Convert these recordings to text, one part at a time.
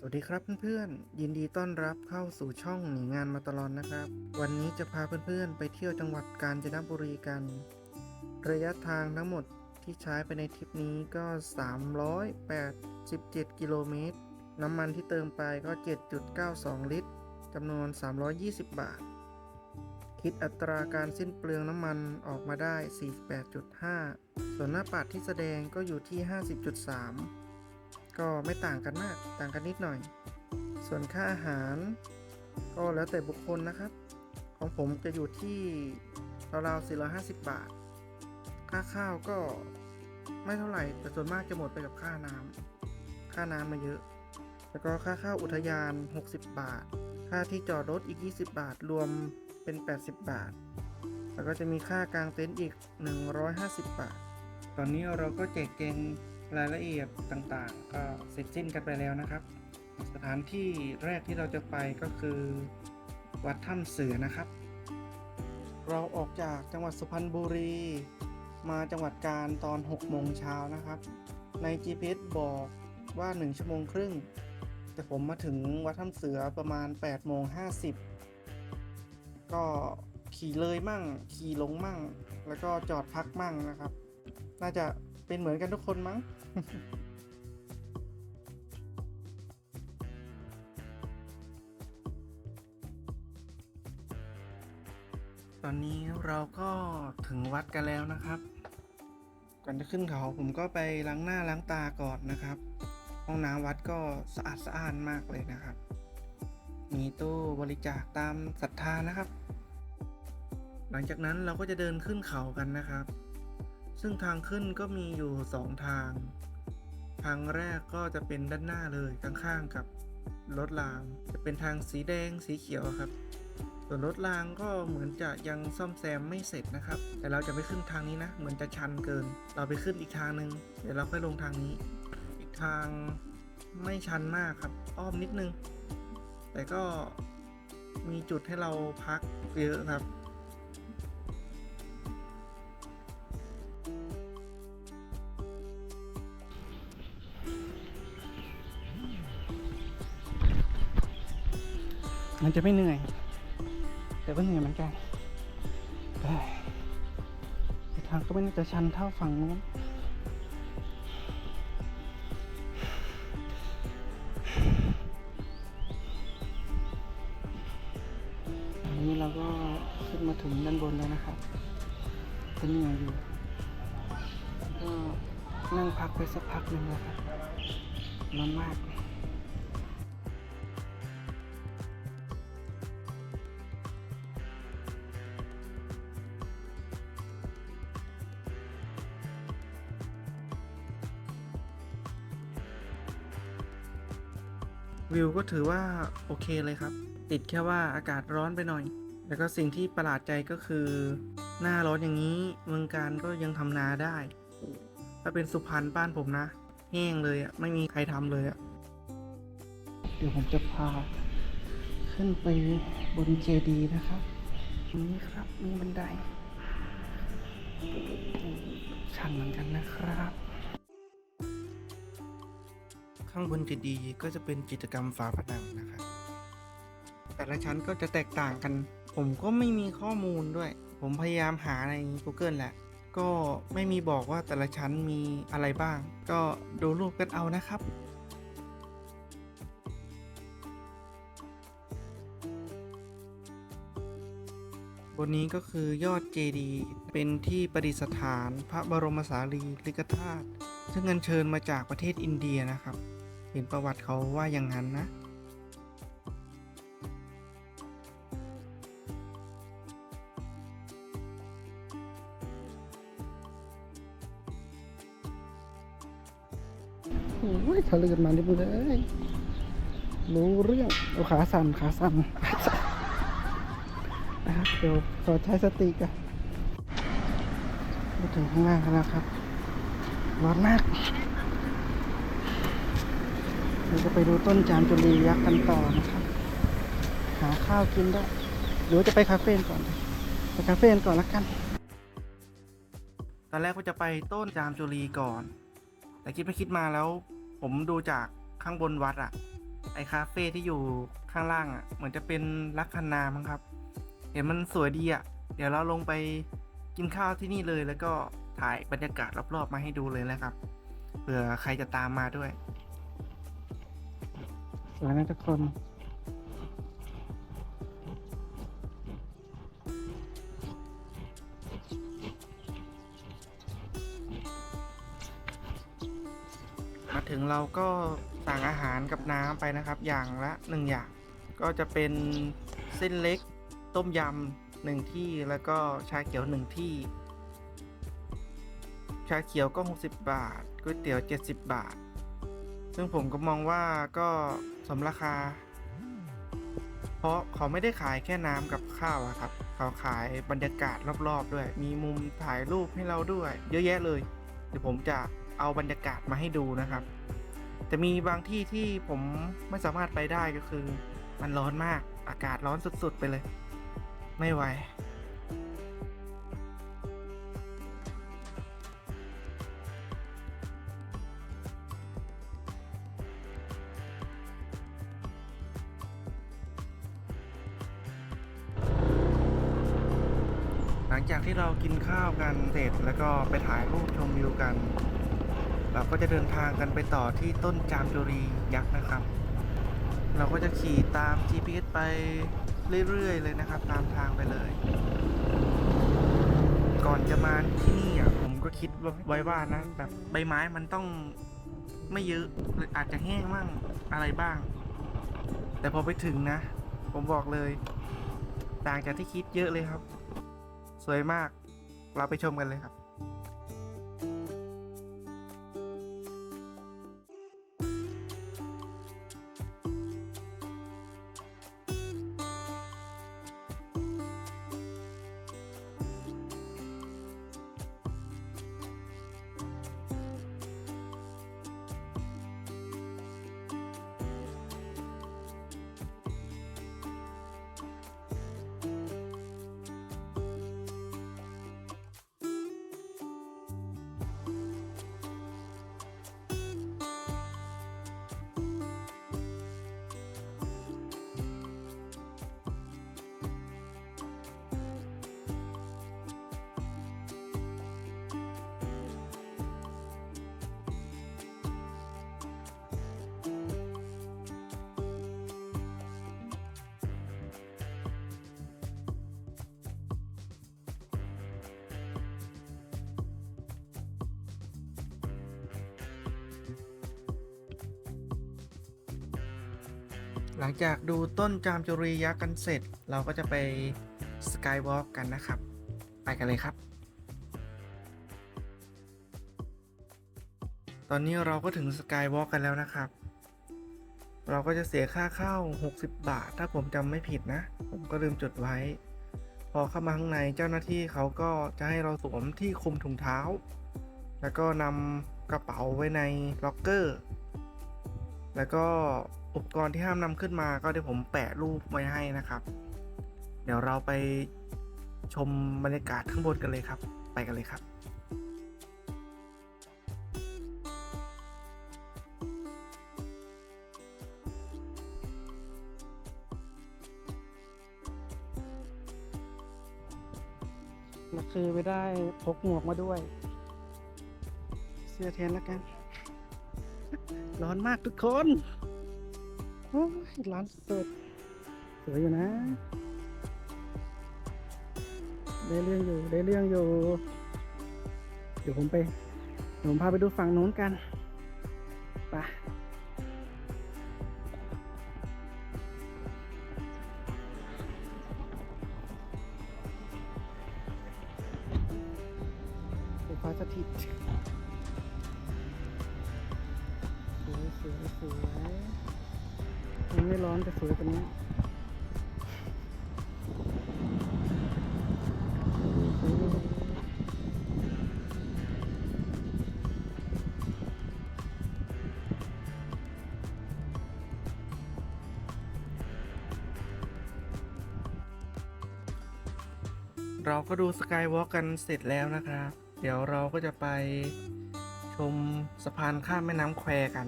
สวัสดีครับเพื่อนๆ ยินดีต้อนรับเข้าสู่ช่องหนีงานมาตลอดนะครับ วันนี้จะพาเพื่อนๆ ไปเที่ยวจังหวัดกาญจนบุรีกัน ระยะทางทั้งหมดที่ใช้ไปในทริปนี้ก็ 387 กิโลเมตร น้ำมันที่เติมไปก็ 7.92 ลิตรจำนวน 320 บาท คิดอัตราการสิ้นเปลืองน้ำมันออกมาได้ 48.5 ส่วนหน้าปัดที่แสดงก็อยู่ที่ 50.3 ก็ไม่ต่างกันมาก ต่างกันนิดหน่อย ส่วนค่าอาหาร ก็แล้วแต่บุคคลนะครับ ของผมจะอยู่ที่ราวๆ450 บาท ค่าข้าวก็ไม่เท่าไหร่ แต่ส่วนมากจะหมดไปกับค่าน้ำค่าน้ำมาเยอะ แล้วก็ค่าข้าวอุทยาน 60 บาท ค่าที่จอดรถอีก 20 บาท รวมเป็น 80 บาท แล้วก็จะมีค่ากลางเต็นท์อีก 150 บาท ตอนนี้เราก็แจกแจง รายละเอียดต่างๆ ก็เสร็จสิ้นกันไปแล้วนะครับ สถานที่แรกที่เราจะไปก็คือ วัดถ้ำเสือนะครับ เราออกจากจังหวัดสุพรรณบุรี มาจังหวัดกาญตอน 6 โมงเช้านะครับ ใน GPS บอกว่า 1 ชั่วโมงครึ่ง แต่ผมมาถึงวัดถ้ำเสือประมาณ 8 โมง 50 ก็ขี่เลยมั่ง ขี่ลงมั่ง แล้วก็จอดพักมั่งนะครับ น่าจะเป็นเหมือนกันทุกคนมั้ง ตอนนี้เราก็ถึงวัดกันแล้วนะครับ ก่อนจะขึ้นเขาผมก็ไปล้างหน้าล้างตาก่อนนะครับ ห้องน้ำวัดก็สะอาดสะอ้านมากเลยนะครับ มีตู้บริจาคตามศรัทธานะครับ หลังจากนั้นเราก็จะเดินขึ้นเขากันนะครับ ซึ่งทางขึ้นก็มีอยู่สองทาง ทางแรกก็จะเป็นด้านหน้าเลยข้างๆกับรถราง จะเป็นทางสีแดงสีเขียวครับ ส่วนรถรางก็เหมือนจะยังซ่อมแซมไม่เสร็จนะครับ แต่เราจะไม่ขึ้นทางนี้นะ เหมือนจะชันเกิน เราไปขึ้นอีกทางหนึ่งเดี๋ยวเราค่อยลงทางนี้ อีกทางไม่ชันมากครับ อ้อมนิดนึง แต่ก็มีจุดให้เราพักเยอะครับ มันจะไม่เหนื่อย แต่ก็เหนื่อยเหมือนกันเอ้ยแต่ทางก็ไม่น่าจะชันเท่าฝั่งนู้น วิวก็ถือว่าโอเคเลยครับ ติดแค่ว่าอากาศร้อนไปหน่อย แล้วก็สิ่งที่ประหลาดใจก็คือ หน้าร้อนอย่างนี้เมืองการก็ยังทำนาได้ ถ้าเป็นสุพรรณบ้านผมนะ แห้งเลยอะไม่มีใครทำเลยอะเดี๋ยวผมจะพา ขึ้นไปบนเจดีย์นะครับนี่ครับมีบันไดชันเหมือนกันนะครับ ข้างบนเจดีย์ก็จะเป็นกิจกรรมฝาผนังนะครับแต่ละชั้นก็จะแตกต่างกัน ผมก็ไม่มีข้อมูลด้วย ผมพยายามหาใน Google แหละ ก็ไม่มีบอกว่าแต่ละชั้นมีอะไรบ้าง ก็ดูรูปกันเอานะครับบนนี้ก็คือยอดเจดีเป็นที่ประดิษฐานพระบรมสารีริกธาตุซึ่งอัญเชิญมาจากประเทศอินเดียนะครับ เห็นประวัติเขาว่าอย่างนั้นนะ โอ้ยทะเลึ่นมาดิบุเลย รู้เรื่องเอาขาสั่นขาสั่นนะครับเดี๋ยวขอใช้สติกันมาถึงข้างล่างแล้วครับ ร้อนมาก เราจะไปดูต้นจามจุลียักษ์กันต่อนะครับ หาข้าวกินได้ หรือจะไปคาเฟ่ก่อนไปคาเฟ่ก่อนละกัน ตอนแรกว่าจะไปต้นจามจุลีก่อน แต่คิดไปคิดมาแล้ว ผมดูจากข้างบนวัดอะไอคาเฟ่ที่อยู่ข้างล่างอะเหมือนจะเป็นลักคนามั้งครับ เห็นมันสวยดีอะเดี๋ยวเราลงไปกินข้าวที่นี่เลยแล้วก็ถ่ายบรรยากาศรอบๆมาให้ดูเลยนะครับเผื่อใครจะตามมาด้วย สวยนะทุกคนมาถึงเราก็สั่งอาหารกับน้ำไปนะครับ อย่างละหนึ่งอย่าง ก็จะเป็นเส้นเล็กต้มยำหนึ่งที่แล้วก็ชาเขียวหนึ่งที่ ชาเขียวก็ 60 บาทก๋วยเตี๋ยว 70 บาท ซึ่งผมก็มองว่าก็ สมราคา เพราะเขาไม่ได้ขายแค่น้ำกับข้าวอะครับ เขาขายบรรยากาศรอบๆ ด้วย มีมุมถ่ายรูปให้เราด้วย เยอะแยะเลย เดี๋ยวผมจะเอาบรรยากาศมาให้ดูนะครับ แต่มีบางที่ที่ผมไม่สามารถไปได้ก็คือ มันร้อนมากอากาศร้อนสุดๆ ไปเลย ไม่ไหวาวกันเสร็จแล้วก็ไปถ่ายรูปชมวิวกัน เราก็จะเดินทางกันไปต่อที่ต้นจามจุรียักษ์นะครับ เราก็จะขี่ตาม GPS ไปเรื่อยๆเลยนะครับ ตามทางไปเลย ก่อนจะมาที่นี่อะผมก็คิดไว้ว่านะแบบใบไม้มันต้องไม่เยอะหรืออาจจะแห้งมั่งอะไรบ้าง แต่พอไปถึงนะ ผมบอกเลย ต่างจากที่คิดเยอะเลยครับ สวยมาก เราไปชมกันเลยครับ หลังจากดูต้นจามจุรียักษ์กันเสร็จ เราก็จะไปสกายวอล์กกันนะครับ ไปกันเลยครับ ตอนนี้เราก็ถึงสกายวอล์กกันแล้วนะครับ เราก็จะเสียค่าเข้า 60 บาท ถ้าผมจำไม่ผิดนะ ผมก็ลืมจดไว้ พอเข้ามาข้างในเจ้าหน้าที่เขาก็จะให้เราสวมที่คลุมถุงเท้า แล้วก็นำกระเป๋าไว้ในล็อกเกอร์ แล้วก็ อุปกรณ์ที่ห้ามนำขึ้นมาก็เดี๋ยวผมแปะรูปไว้ให้นะครับ เดี๋ยวเราไปชมบรรยากาศข้างบนกันเลยครับ ไปกันเลยครับมาคือไปได้พกหมวกมาด้วย เสื้อแทนแล้วกัน ร้อนมากทุกคน ร้านสดสวยอยู่นะ ได้เรื่องอยู่ได้เรื่องอยู่ เดี๋ยวผมไปเดี๋ยวผมพาไปดูฝั่งนู้นกันไป เราก็ดูสกายวอล์กกันเสร็จแล้วนะครับ เดี๋ยวเราก็จะไปชมสะพานข้ามแม่น้ำแควกัน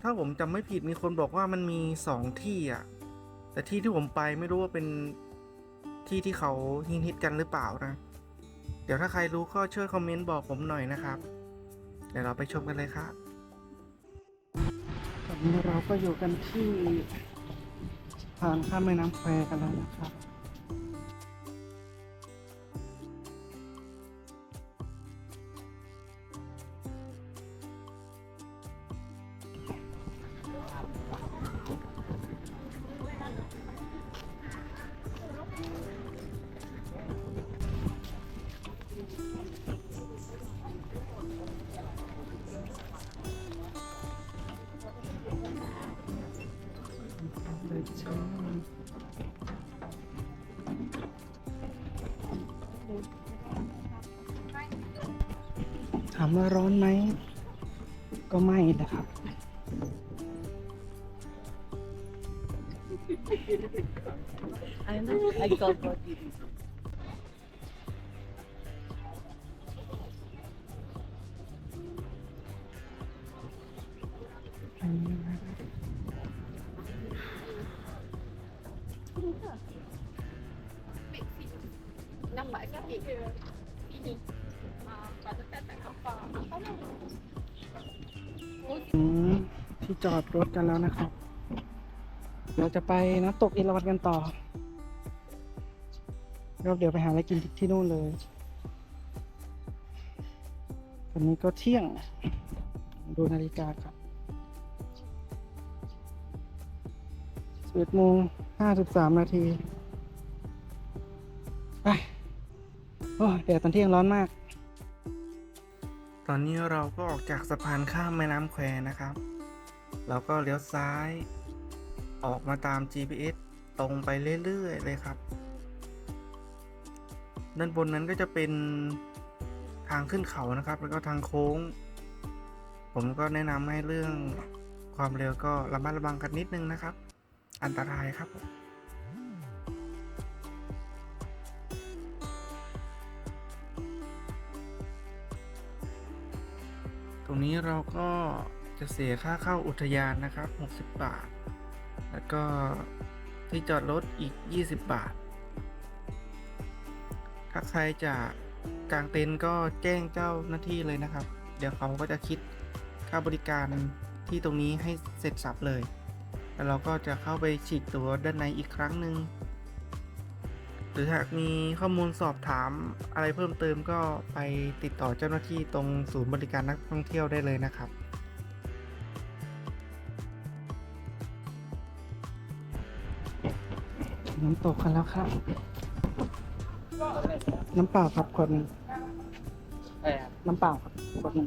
ถ้าผมจำไม่ผิดมีคนบอกว่ามันมีสองที่อะ แต่ที่ที่ผมไปไม่รู้ว่าเป็นที่ที่เขาฮิตฮิตกันหรือเปล่านะ เดี๋ยวถ้าใครรู้ก็ช่วยคอมเมนต์บอกผมหน่อยนะครับ เดี๋ยวเราไปชมกันเลยครับตอนนี้เราก็อยู่กันที่ ทางข้ามแม่น้ำแควกันแล้วนะครับามว่าร้อนไหม ก็ไม่นะครับ I know. I got what you did. อันนี้นะครับ năm bảy các chị cái ที่จอดรถกันแล้วนะครับ เราจะไปน้ำตกอินทวัดกันต่อเราเดี๋ยวไปหาอะไรกินที่นู่นเลย ตอนนี้ก็เที่ยง ดูนาฬิกาครับสิบโมงห้าสิบสามนาที ไป โอ้แดดตอนเที่ยงร้อนมาก ตอนนี้เราก็ออกจากสะพานข้ามแม่น้ำแควนะครับเราก็เลี้ยวซ้าย ออกมาตาม GPS ตรงไปเรื่อยๆเลยครับ ด้านบนนั้นก็จะเป็นทางขึ้นเขานะครับ แล้วก็ทางโค้ง ผมก็แนะนำให้เรื่องความเร็วก็ระมัดระวังกันนิดนึงนะครับ อันตรายครับผม รงนี้เราก็จะเสียค่าเข้าอุทยานนะครับ 60 บาท แล้วก็ที่จอดรถอีก 20 บาท ถ้าใครจะกางเต็นท์ก็แจ้งเจ้าหน้าที่เลยนะครับ เดี๋ยวเขาก็จะคิดค่าบริการที่ตรงนี้ให้เสร็จสับเลย แล้วเราก็จะเข้าไปฉีกตัวด้านในอีกครั้งหนึ่ง หรือหากมีข้อมูลสอบถามอะไรเพิ่มเติมก็ไปติดต่อเจ้าหน้าที่ตรงศูนย์บริการนักท่องเที่ยวได้เลยนะครับน้ำตกกันแล้วครับ น้ำเปล่าครับขวดหนึ่งน้ำเปล่าครับขวดหนึ่ง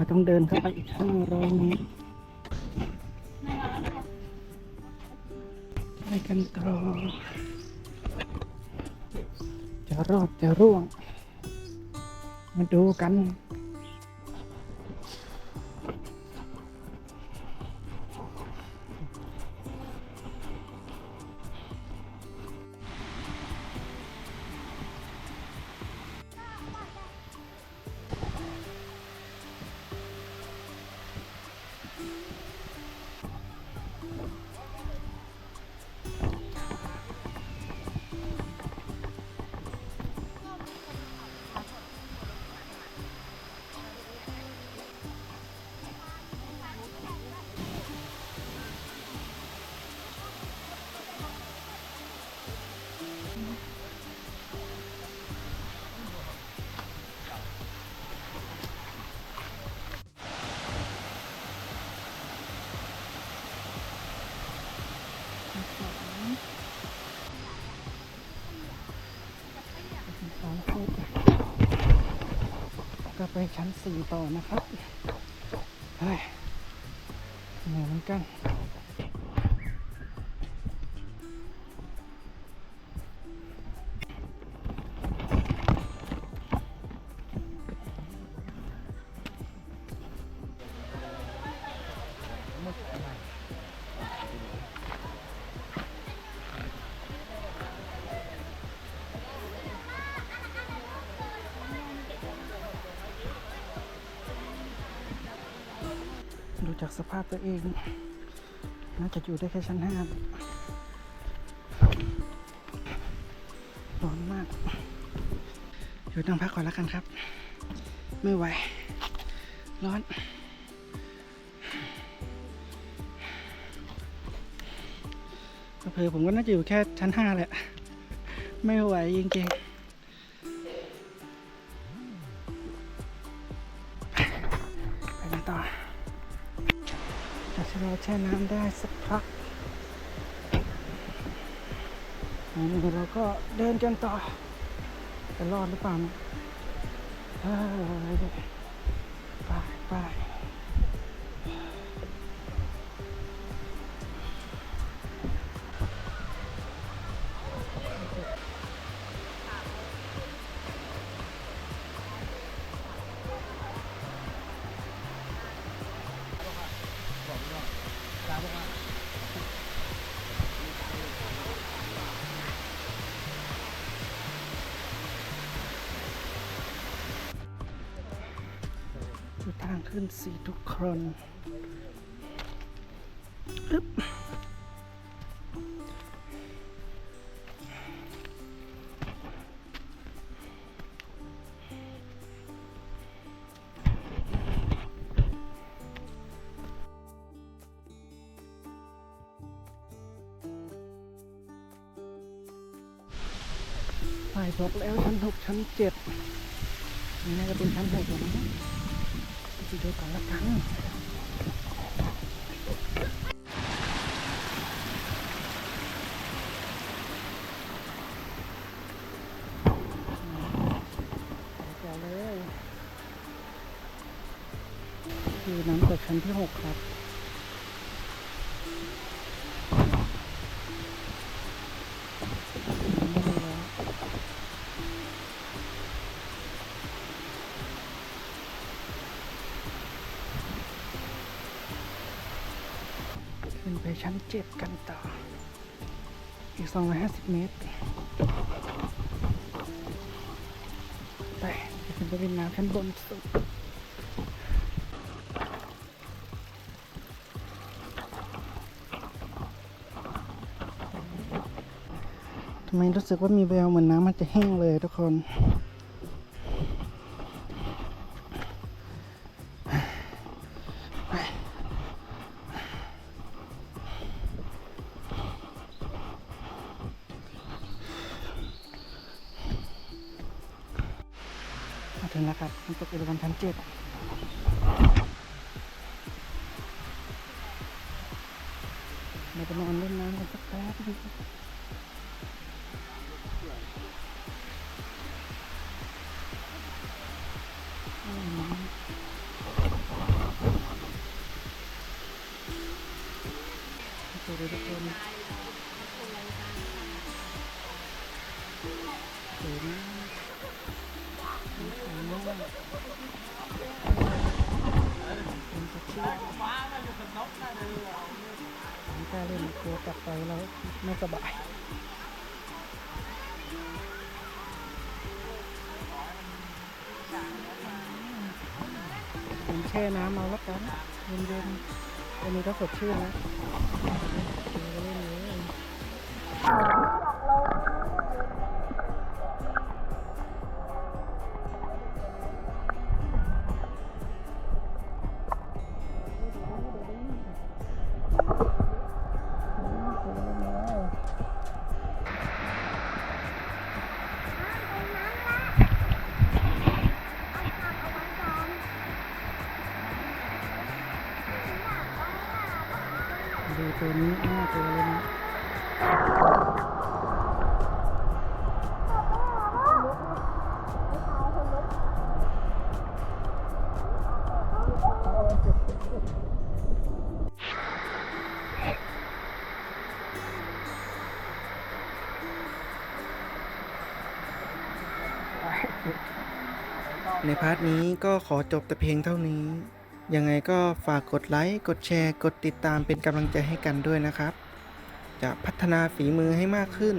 เราต้องเดินเข้าไปอีกห้าร้อยเมตรไปกันต่อจะรอดจะร่วง มาดูกัน ก็ไปชั้นสี่ต่อนะครับ เฮ้ยเหนื่อยเหมือนกัน จากสภาพตัวเอง น่าจะอยู่ได้แค่ชั้นห้าร้อนมาก อยู่นั่งพักก่อนแล้วกันครับ ไม่ไหว ร้อนเผลอผมก็น่าจะอยู่แค่ชั้นห้าแหละ ไม่ไหวจริงๆ แช่น้ำได้สักพักนี่เราก็เดินกันต่อจะรอดหรือเปล่าเนี่ยไปไป ทางขึ้นสีทุกคนอึ๊บไปบอกแล้วชั้นหกชั้นเจ็ดนี่น่าจะเป็นชั้นหกแล้วนะ สีดูก่อนละกันคือน้ำตกชั้นที่หกครับ ชั้นเจ็ดกันต่อ อีก 250 เมตร ไปจะขึ้นไปเป็นน้ำชั้นบนสุดทำไมรู้สึกว่ามีแววเหมือนน้ำมันจะแห้งเลยทุกคน สวัสดีทุกคนสวยมากไม่กล้าเล่นกลัวกลับไปแล้วไม่สบายผมแช่น้ำเอาแล้วกันเย็นๆ วันนี้ก็สดชื่นนะ ในพาร์ทนี้ก็ขอจบแต่เพียงเท่านี้ ยังไงก็ฝากกดไลค์ กดแชร์ กดติดตามเป็นกำลังใจให้กันด้วยนะครับ จะพัฒนาฝีมือให้มากขึ้น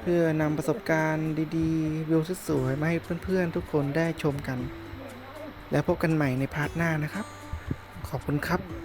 เพื่อนำประสบการณ์ดีๆ วิวสวยๆมาให้เพื่อนๆ ทุกคนได้ชมกัน แล้วพบกันใหม่ในพาร์ทหน้านะครับ ขอบคุณครับ